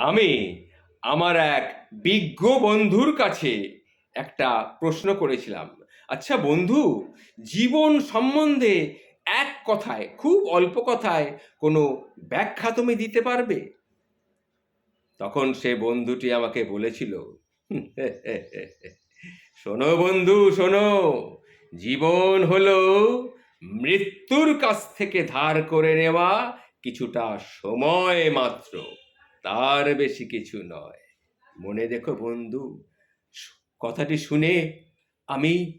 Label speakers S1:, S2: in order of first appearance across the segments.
S1: আমি আমার এক বিজ্ঞ বন্ধুর কাছে একটা প্রশ্ন করেছিলাম। আচ্ছা বন্ধু, জীবন সম্বন্ধে এক কথায়, খুব অল্প কথায় কোনো ব্যাখ্যা তুমি দিতে পারবে? তখন সে বন্ধুটি আমাকে বলেছিল শোনো বন্ধু, শোনো। জীবন হলো মৃত্যুর কাছ থেকে ধার করে নেওয়া কিছুটা সময় মাত্র। তার বেশি কিছু নয়। মনে দেখো বন্ধু, কথাটি শুনে আমি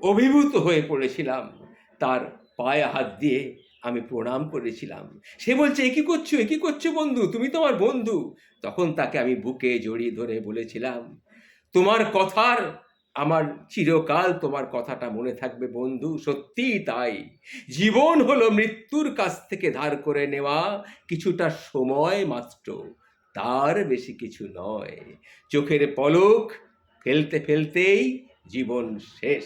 S1: অভিভূত হয়ে পড়েছিলাম। তার পায়ে হাত দিয়ে আমি প্রণাম করেছিলাম। সে বলছে, এ কী করছ? এ কী করছ বন্ধু? তুমি তো আমার বন্ধু। তখন তাকে আমি বুকে জড়িয়ে ধরে বলেছিলাম, তোমার কথার আমার চিরকাল তোমার কথাটা মনে থাকবে, বন্ধু। সত্যিই তাই। জীবন হলো মৃত্যুর কাছ থেকে ধার করে নেওয়া, কিছুটা সময় মাত্র। তার বেশি কিছু নয়। চোখের পলক ফেলতে ফেলতেই জীবন শেষ।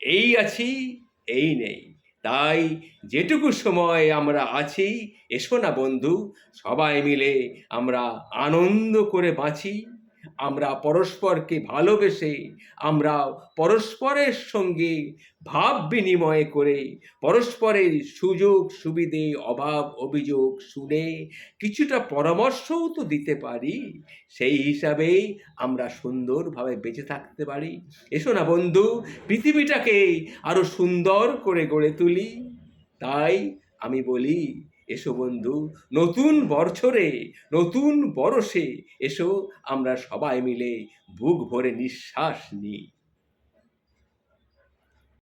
S1: এই আছি, এই নেই। তাই যেটুকু সময় আমরা আছি, এসো না বন্ধু। সবাই মিলে আমরা আনন্দ করে বাঁচি। আমরা পরস্পরকে ভালোবেসে, আমরা পরস্পরের সঙ্গে ভাব বিনিময় করে পরস্পরের সুযোগ, সুবিধে, অভাব, অভিযোগ শুনে কিছুটা পরামর্শও তো দিতে পারি। সেই হিসাবেই আমরা সুন্দরভাবে বেঁচে থাকতে পারি। এসো না বন্ধু, পৃথিবীটাকে আরও সুন্দর করে গড়ে তুলি। তাই আমি বলি এসো বন্ধু নতুন বছরে নতুন বরসে এসো আমরা সবাই মিলে বুক ভরে নিঃশ্বাস নিই।